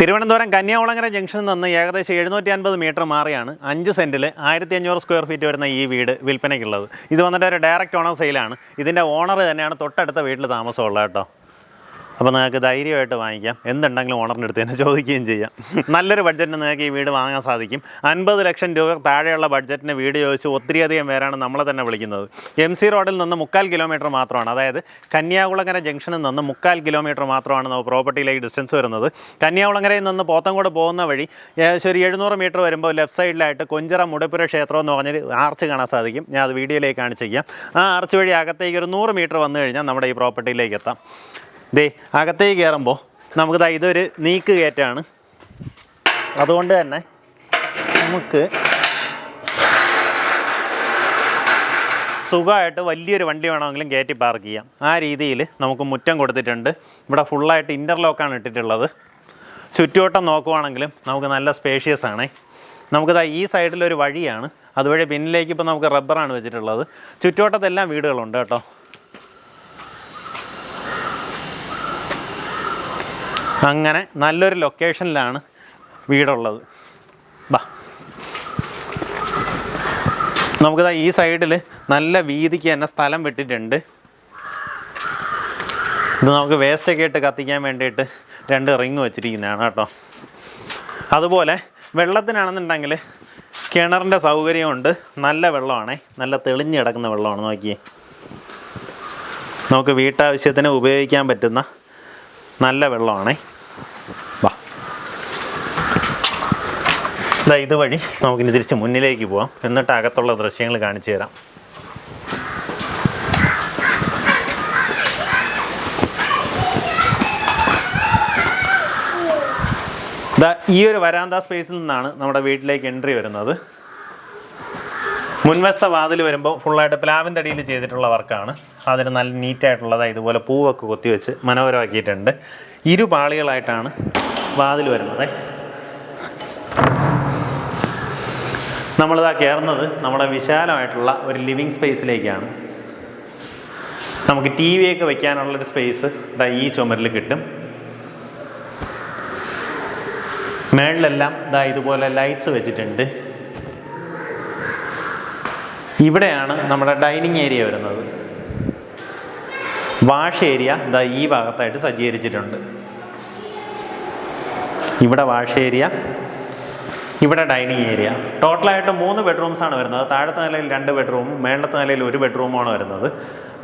തിരുവനന്തപുരം കന്യാകുളങ്ങര ജംഗ്ഷനിൽ നിന്ന് ഏകദേശം എഴുന്നൂറ്റി അൻപത് മീറ്റർ മാറിയാണ് അഞ്ച് സെന്റിൽ ആയിരത്തി അഞ്ഞൂറ് സ്ക്വയർ ഫീറ്റ് വരുന്ന ഈ വീട് വിൽപ്പനയ്ക്കുള്ളത്. ഇത് വന്നിട്ട് ഒരു ഡയറക്റ്റ് ഓണർ സെയിലാണ്. ഇതിന്റെ ഓണർ തന്നെയാണ് തൊട്ടടുത്ത വീട്ടിൽ താമസമുള്ളത് കേട്ടോ. അപ്പോൾ നിങ്ങൾക്ക് ധൈര്യമായിട്ട് വാങ്ങിക്കാം. എന്തുണ്ടെങ്കിലും ഓണറിന്റെ അടുത്ത് തന്നെ ചോദിക്കുകയും ചെയ്യാം. നല്ലൊരു ബഡ്ജറ്റിന് നിങ്ങൾക്ക് ഈ വീട് വാങ്ങാൻ സാധിക്കും. അൻപത് ലക്ഷം രൂപ താഴെയുള്ള ബഡ്ജറ്റിന് വീട് ചോദിച്ച് ഒത്തിരിയധികം പേരാണ് നമ്മളെ തന്നെ വിളിക്കുന്നത്. എം സി റോഡിൽ നിന്ന് മുക്കാൽ കിലോമീറ്റർ മാത്രമാണ്. അതായത് കന്യാകുളങ്ങര ജംഗ്ഷനിൽ നിന്ന് മുക്കാൽ കിലോമീറ്റർ മാത്രമാണ് നമുക്ക് പ്രോപ്പർട്ടിയിലേക്ക് ഡിസ്റ്റൻസ് വരുന്നത്. കന്യാകുളങ്ങരയിൽ നിന്ന് പോത്തങ്കോട് പോകുന്ന വഴി ഏകദേശം ഒരു എഴുന്നൂറ് മീറ്റർ വരുമ്പോൾ ലെഫ്റ്റ് സൈഡിലായിട്ട് കൊഞ്ചിറ മുടപ്പുര ക്ഷേത്രം എന്ന് പറഞ്ഞൊരു ആർച്ച് കാണാൻ സാധിക്കും. ഞാൻ അത് വീഡിയോയിലേക്ക് കാണിച്ചിരിക്കാം ആ ആർച്ച് വഴി അകത്തേക്ക് ഒരു നൂറ് മീറ്റർ വന്നു കഴിഞ്ഞാൽ നമ്മുടെ ഈ പ്രോപ്പർട്ടിയിലേക്ക് എത്താം. ദേ അകത്തേക്ക് കയറുമ്പോൾ നമുക്ക് ദാ ഇതൊരു നീക്ക് കയറ്റാണ് അതുകൊണ്ട് തന്നെ നമുക്ക് സുഖമായിട്ട് വലിയൊരു വണ്ടി വേണമെങ്കിലും കയറ്റി പാർക്ക് ചെയ്യാം. ആ രീതിയിൽ നമുക്ക് മുറ്റം കൊടുത്തിട്ടുണ്ട്. ഇവിടെ ഫുള്ളായിട്ട് ഇന്റർലോക്കാണ് ഇട്ടിട്ടുള്ളത്. ചുറ്റുവട്ടം നോക്കുവാണെങ്കിലും നമുക്ക് നല്ല സ്പേഷ്യസ് ആണ്. നമുക്കിതാ ഈ സൈഡിലൊരു വഴിയാണ്. അതുവഴി പിന്നിലേക്ക് ഇപ്പോൾ നമുക്ക് റബ്ബറാണ് വെച്ചിട്ടുള്ളത്. ചുറ്റുവട്ടത്തെല്ലാം വീടുകളുണ്ട് കേട്ടോ. അങ്ങനെ നല്ലൊരു ലൊക്കേഷനിലാണ് വീടുള്ളത്. ബാ നമുക്കിതാ ഈ സൈഡിൽ നല്ല വീതിക്ക് തന്നെ സ്ഥലം വിട്ടിട്ടുണ്ട്. ഇത് നമുക്ക് വേസ്റ്റൊക്കെ ഇട്ട് കത്തിക്കാൻ വേണ്ടിയിട്ട് രണ്ട് റിങ് വെച്ചിരിക്കുന്നതാണ് കേട്ടോ. അതുപോലെ വെള്ളത്തിനാണെന്നുണ്ടെങ്കിൽ കിണറിന്റെ സൗകര്യമുണ്ട്. നല്ല വെള്ളമാണേ. നല്ല തെളിഞ്ഞ് കിടക്കുന്ന വെള്ളമാണ് നോക്കിയേ. നമുക്ക് വീട്ടാവശ്യത്തിന് ഉപയോഗിക്കാൻ പറ്റുന്ന നല്ല വെള്ളമാണേ. വാ. ഇതാ ഇതുവഴി നമുക്കിനി തിരിച്ച് മുന്നിലേക്ക് പോവാം. എന്നിട്ട് അകത്തുള്ള ദൃശ്യങ്ങൾ കാണിച്ചു തരാം. ഈ ഒരു വരാന്ത സ്പേസിൽ നിന്നാണ് നമ്മുടെ വീട്ടിലേക്ക് എൻട്രി വരുന്നത്. മുൻവശത്തെ വാതിൽ വരുമ്പോൾ ഫുള്ളായിട്ട് പ്ലാവിന്റെ തടിയിൽ ചെയ്തിട്ടുള്ള വർക്കാണ്. അതിന് നല്ല നീറ്റായിട്ടുള്ളതായി ഇതുപോലെ പൂവൊക്കെ കൊത്തിവെച്ച് മനോഹരമാക്കിയിട്ടുണ്ട്. ഇരു പാളികളായിട്ടാണ് വാതിൽ വരുന്നത്. നമ്മളിതാ കയറുന്നത് നമ്മുടെ വിശാലമായിട്ടുള്ള ഒരു ലിവിങ് സ്പേസിലേക്കാണ്. നമുക്ക് ടി വി ഒക്കെ വെക്കാനുള്ളൊരു സ്പേസ് ഇതാ ഈ ചുമരിൽ കിട്ടും. മേളിലെല്ലാം ഇതാ ഇതുപോലെ ലൈറ്റ്സ് വെച്ചിട്ടുണ്ട്. ഇവിടെയാണ് നമ്മുടെ ഡൈനിങ് ഏരിയ വരുന്നത്. വാഷ് ഏരിയ ദാ ഈ ഭാഗത്തായിട്ട് സജ്ജീകരിച്ചിട്ടുണ്ട്. ഇവിടെ വാഷ് ഏരിയ ഇവിടെ ഡൈനിങ് ഏരിയ. ടോട്ടലായിട്ട് മൂന്ന് ബെഡ്റൂംസ് ആണ് വരുന്നത്. താഴത്തെ നിലയിൽ രണ്ട് ബെഡ്റൂമും മേളത്തെ നിലയിൽ ഒരു ബെഡ്റൂമാണ് വരുന്നത്.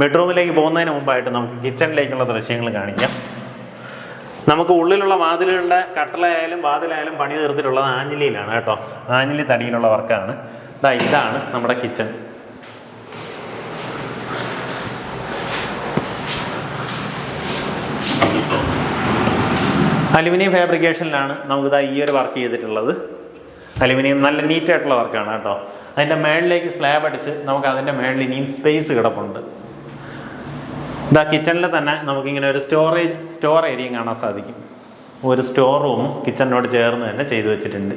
ബെഡ്റൂമിലേക്ക് പോകുന്നതിന് മുമ്പായിട്ട് നമുക്ക് കിച്ചണിലേക്കുള്ള ദൃശ്യങ്ങൾ കാണിക്കാം. നമുക്ക് ഉള്ളിലുള്ള വാതിലുകളുടെ കട്ടളയായാലും വാതിലായാലും പണി തീർത്തിട്ടുള്ളത് ആഞ്ഞിലിയിലാണ് കേട്ടോ. ആഞ്ഞിലി തടിയിലുള്ള വർക്കാണ്. ഇതാ ഇതാണ് നമ്മുടെ കിച്ചൺ. അലുമിനിയം ഫാബ്രിക്കേഷനിലാണ് നമുക്കിതാ ഈ ഒരു വർക്ക് ചെയ്തിട്ടുള്ളത്. അലുമിനിയം നല്ല നീറ്റായിട്ടുള്ള വർക്കാണ് കേട്ടോ. അതിന്റെ മേളിലേക്ക് സ്ലാബ് അടിച്ച് നമുക്ക് അതിന്റെ മേളിൽ ഇനിയും സ്പേസ് കിടപ്പുണ്ട്. ഇതാ കിച്ചണിൽ തന്നെ നമുക്കിങ്ങനെ ഒരു സ്റ്റോറേജ് സ്റ്റോർ ഏരിയയും കാണാൻ സാധിക്കും. ഒരു സ്റ്റോർ റൂമും കിച്ചണിനോട് ചേർന്ന് തന്നെ ചെയ്തു വെച്ചിട്ടുണ്ട്.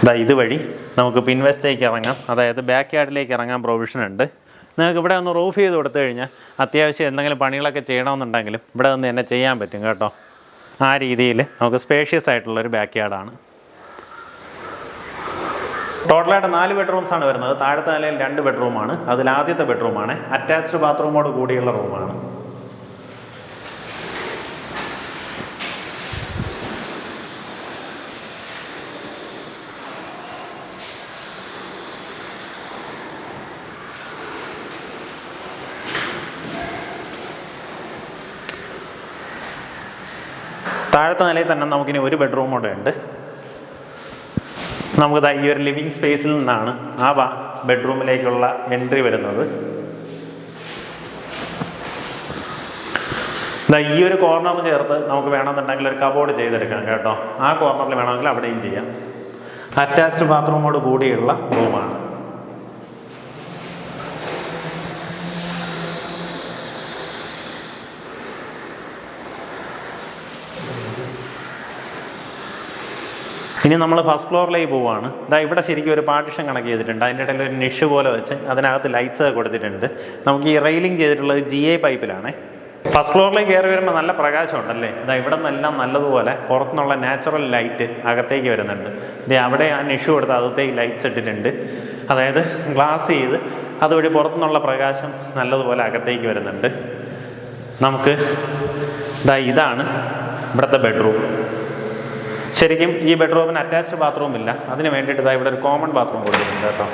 ഇതാ ഇതുവഴി നമുക്ക് പിൻവശത്തേക്ക് ഇറങ്ങാം. അതായത് ബാക്ക് യാർഡിലേക്ക് ഇറങ്ങാൻ പ്രൊവിഷൻ ഉണ്ട്. നിങ്ങൾക്ക് ഇവിടെ ഒന്ന് റൂഫ് ചെയ്ത് കൊടുത്തു കഴിഞ്ഞാൽ അത്യാവശ്യം എന്തെങ്കിലും പണികളൊക്കെ ചെയ്യണമെന്നുണ്ടെങ്കിലും ഇവിടെ നിന്ന് തന്നെ ചെയ്യാൻ പറ്റും കേട്ടോ. ആ രീതിയിൽ നമുക്ക് സ്പേഷ്യസ് ആയിട്ടുള്ളൊരു ബാക്ക് യാർഡാണ് ടോട്ടലായിട്ട് നാല് ബെഡ്റൂംസ് ആണ് വരുന്നത്. താഴത്തെ നിലയിൽ രണ്ട് ബെഡ്റൂമാണ് അതിൽ ആദ്യത്തെ ബെഡ്റൂമാണ് അറ്റാച്ച്ഡ് ബാത്റൂമോട് കൂടിയുള്ള റൂമാണ് താഴത്തെ നിലയിൽ തന്നെ നമുക്കിനി ഒരു ബെഡ്റൂം കൂടെ ഉണ്ട് നമുക്ക് ഈ ഒരു ലിവിങ് സ്പേസിൽ നിന്നാണ് ആ ബെഡ്റൂമിലേക്കുള്ള എൻട്രി വരുന്നത്. ഈ ഒരു കോർണർ ചേർത്ത് നമുക്ക് വേണമെന്നുണ്ടെങ്കിൽ ഒരു കബോർഡ് ചെയ്തെടുക്കാം കേട്ടോ. ആ കോർണറിൽ വേണമെങ്കിൽ അവിടെയും ചെയ്യാം. അറ്റാച്ച്ഡ് ബാത്റൂമോട് കൂടിയുള്ള റൂമാണ് ഇനി നമ്മൾ ഫസ്റ്റ് ഫ്ലോറിലേക്ക് പോവുകയാണ് ഇതാ ഇവിടെ ശരിക്കും ഒരു പാർട്ടിഷൻ കണക്ട് ചെയ്തിട്ടുണ്ട്. അതിന്റെ ഇടയിൽ ഒരു നിഷ് പോലെ വെച്ച് അതിനകത്ത് ലൈറ്റ്സ് കൊടുത്തിട്ടുണ്ട്. നമുക്ക് ഈ റെയിലിംഗ് ചെയ്തിട്ടുള്ളത് ജി എ പൈപ്പിലാണ് ഫസ്റ്റ് ഫ്ലോറിലേക്ക് കയറി വരുമ്പോൾ നല്ല പ്രകാശമുണ്ടല്ലേ? ഇതാ ഇവിടെ നിന്നെല്ലാം നല്ലതുപോലെ പുറത്തുനിന്നുള്ള നാച്ചുറൽ ലൈറ്റ് അകത്തേക്ക് വരുന്നുണ്ട്. ഇതേ അവിടെ ആ നിഷു കൊടുത്ത് അകത്തേക്ക് ലൈറ്റ്സ് ഇട്ടിട്ടുണ്ട്. അതായത് ഗ്ലാസ് ചെയ്ത് അതുവഴി പുറത്തുനിന്നുള്ള പ്രകാശം നല്ലതുപോലെ അകത്തേക്ക് വരുന്നുണ്ട്. നമുക്ക് ഇതാ ഇതാണ് ഇവിടുത്തെ ബെഡ്റൂം ശരിക്കും ഈ ബെഡ്റൂമിന് അറ്റാച്ച്ഡ് ബാത്റൂം ഇല്ല. അതിന് വേണ്ടിയിട്ട് ഇതാ ഇവിടെ ഒരു കോമൺ ബാത്റൂം കൊടുത്തിട്ടുണ്ട് കേട്ടോ.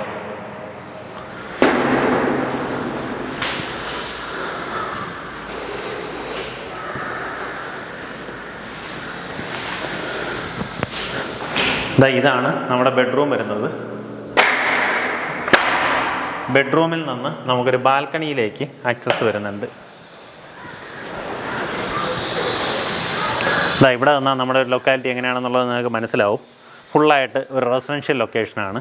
ഇതാ ഇതാണ് നമ്മുടെ ബെഡ്റൂം വരുന്നത്. ബെഡ്റൂമിൽ നിന്ന് നമുക്കൊരു ബാൽക്കണിയിലേക്ക് ആക്സസ് വരുന്നുണ്ട്. ദാ ഇവിടെ നിന്നാൽ നമ്മുടെ ഒരു ലൊക്കാലിറ്റി എങ്ങനെയാണെന്നുള്ളത് നിങ്ങൾക്ക് മനസ്സിലാവും. ഫുള്ളായിട്ട് ഒരു റെസിഡൻഷ്യൽ ലൊക്കേഷനാണ്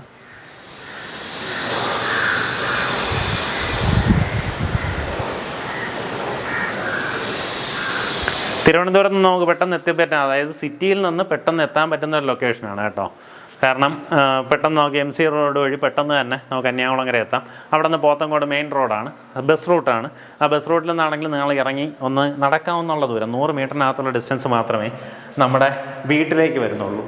തിരുവനന്തപുരത്ത് നിന്ന് നമുക്ക് പെട്ടെന്ന് എത്തിപ്പറ്റാം അതായത് സിറ്റിയിൽ നിന്ന് പെട്ടെന്ന് എത്താൻ പറ്റുന്ന ഒരു ലൊക്കേഷനാണ് കേട്ടോ. കാരണം പെട്ടെന്ന് നമുക്ക് എം സി റോഡ് വഴി പെട്ടെന്ന് തന്നെ നമുക്ക് കന്യാകുളങ്ങര എത്താം. അവിടെ നിന്ന് പോത്തങ്കോട് മെയിൻ റോഡാണ് ബസ് റൂട്ടാണ് ആ ബസ് റൂട്ടിൽ നിന്നാണെങ്കിൽ നിങ്ങൾ ഇറങ്ങി ഒന്ന് നടക്കാവുന്നുള്ള ദൂരം നൂറ് മീറ്ററിനകത്തുള്ള ഡിസ്റ്റൻസ് മാത്രമേ നമ്മുടെ വീട്ടിലേക്ക് വരുന്നുള്ളൂ.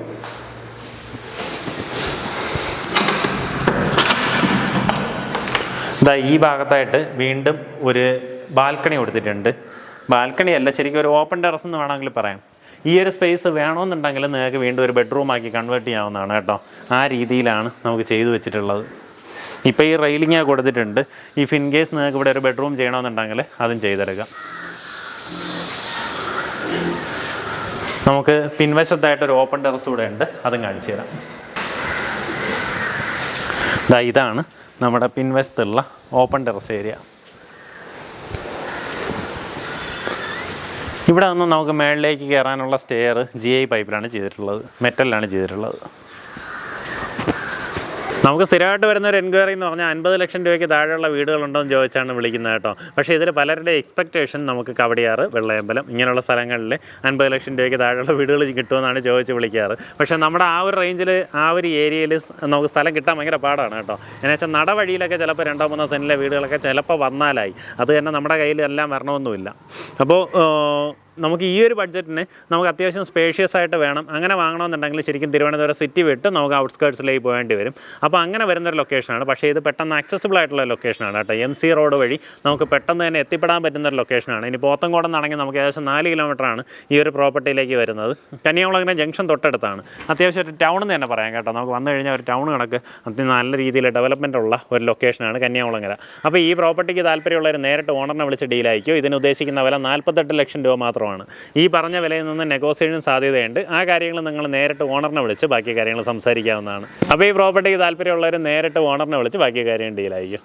ഇതാ ഈ ഭാഗത്തായിട്ട് വീണ്ടും ഒരു ബാൽക്കണി കൊടുത്തിട്ടുണ്ട്. ബാൽക്കണി അല്ല ശരിക്കും ഒരു ഓപ്പൺ ടെറസ് എന്ന് വേണമെങ്കിൽ പറയാം. ഈ ഒരു സ്പേസ് വേണമെന്നുണ്ടെങ്കിൽ നിങ്ങൾക്ക് വീണ്ടും ഒരു ബെഡ്റൂം ആക്കി കൺവേർട്ട് ചെയ്യാവുന്നതാണ് കേട്ടോ. ആ രീതിയിലാണ് നമുക്ക് ചെയ്തു വെച്ചിട്ടുള്ളത്. ഇപ്പോൾ ഈ റെയിലിങ് കൊടുത്തിട്ടുണ്ട്. ഇഫ് ഇൻ കേസ് നിങ്ങൾക്ക് ഇവിടെ ഒരു ബെഡ്റൂം ചെയ്യണമെന്നുണ്ടെങ്കിൽ അതും ചെയ്തെടുക്കാം. നമുക്ക് പിൻവശത്തായിട്ട് ഒരു ഓപ്പൺ ടെറസ് കൂടെ ഉണ്ട്. അതും കാണിച്ചു തരാം. ഇതാണ് നമ്മുടെ പിൻവശത്തുള്ള ഓപ്പൺ ടെറസ് ഏരിയ ഇവിടെ നിന്ന് നമുക്ക് മേളിലേക്ക് കയറാനുള്ള സ്റ്റെയർ ജി ഐ പൈപ്പിലാണ് ചെയ്തിട്ടുള്ളത്. മെറ്റലിലാണ് ചെയ്തിട്ടുള്ളത്. നമുക്ക് സ്ഥിരമായിട്ട് വരുന്ന ഒരു എൻക്വയറി എന്ന് പറഞ്ഞാൽ അൻപത് ലക്ഷം രൂപയ്ക്ക് താഴെയുള്ള വീടുകളുണ്ടോ എന്ന് ചോദിച്ചാണ് വിളിക്കുന്നത് കേട്ടോ. പക്ഷേ ഇതിൽ പലരുടെ എക്സ്പെക്റ്റേഷൻ നമുക്ക് കവടിയാറ് വെള്ളയമ്പലം ഇങ്ങനെയുള്ള സ്ഥലങ്ങളിൽ അൻപത് ലക്ഷം രൂപയ്ക്ക് താഴെയുള്ള വീടുകൾ കിട്ടുമെന്നാണ് ചോദിച്ച് വിളിക്കാറ്. പക്ഷേ നമ്മുടെ ആ ഒരു റേഞ്ചിൽ ആ ഒരു ഏരിയയിൽ നമുക്ക് സ്ഥലം കിട്ടാൻ ഭയങ്കര പാടാണ് കേട്ടോ. എന്നു വെച്ചാൽ നടവഴിയിലൊക്കെ ചിലപ്പോൾ രണ്ടോ മൂന്നോ സെന്റിലെ വീടുകളൊക്കെ ചിലപ്പോൾ വന്നാലായി. അത് തന്നെ നമ്മുടെ കയ്യിൽ എല്ലാം വരണമൊന്നുമില്ല. അപ്പോൾ നമുക്ക് ഈ ഒരു ബഡ്ജറ്റിന് നമുക്ക് അത്യാവശ്യം സ്പേഷ്യസ് ആയിട്ട് വേണം. അങ്ങനെ വാങ്ങണമെന്നുണ്ടെങ്കിൽ ശരിക്കും തിരുവനന്തപുരം സിറ്റി വിട്ട് നമുക്ക് ഔട്ട്സ്കേർട്സിലേക്ക് പോകേണ്ടി വരും. അപ്പോൾ അങ്ങനെ വരുന്നൊരു ലൊക്കേഷനാണ് പക്ഷേ ഇത് പെട്ടെന്ന് ആക്സസിബിൾ ആയിട്ടുള്ള ലൊക്കേഷനാണ് കേട്ടോ. എം സി റോഡ് വഴി നമുക്ക് പെട്ടെന്ന് തന്നെ എത്തിപ്പെടാൻ പറ്റുന്ന ഒരു ലൊക്കേഷനാണ് ഇനി പോത്തങ്കോടം നടങ്ങി നമുക്ക് ഏകദേശം നാല് കിലോമീറ്ററാണ് ഈ ഒരു പ്രോപ്പർട്ടിയിലേക്ക് വരുന്നത്. കന്യാകുളങ്ങര ജംഗ്ഷൻ തൊട്ടടുത്താണ്. അത്യാവശ്യം ഒരു ടൗൺ എന്ന് തന്നെ പറയാം കേട്ടോ. നമുക്ക് വന്നു കഴിഞ്ഞാൽ ഒരു ടൗൺ കണക്ക് അത്യം നല്ല രീതിയിൽ ഡെവലപ്മെന്റ് ഉള്ള ഒരു ലൊക്കേഷനാണ് കന്യാകുളങ്ങര. അപ്പോൾ ഈ പ്രോപ്പർട്ടിക്ക് താല്പര്യമുള്ളവർ നേരിട്ട് ഓണറിനെ വിളിച്ച് ഡീലായിരിക്കും ഇതിന് ഉദ്ദേശിക്കുന്ന വില നാൽപ്പത്തെട്ട് ലക്ഷം രൂപ മാത്രമാണ് ഈ പറഞ്ഞ വിലയിൽ നിന്ന് നെഗോസിയേഷൻ സാധ്യതയുണ്ട്. ആ കാര്യങ്ങൾ നിങ്ങൾ നേരിട്ട് ഓണറിനെ വിളിച്ച് ബാക്കി കാര്യങ്ങൾ സംസാരിക്കാവുന്നതാണ്. അപ്പോൾ ഈ പ്രോപ്പർട്ടിക്ക് താല്പര്യമുള്ളവർ നേരിട്ട് ഓണറിനെ വിളിച്ച് ബാക്കി കാര്യം ഡീലായിരിക്കും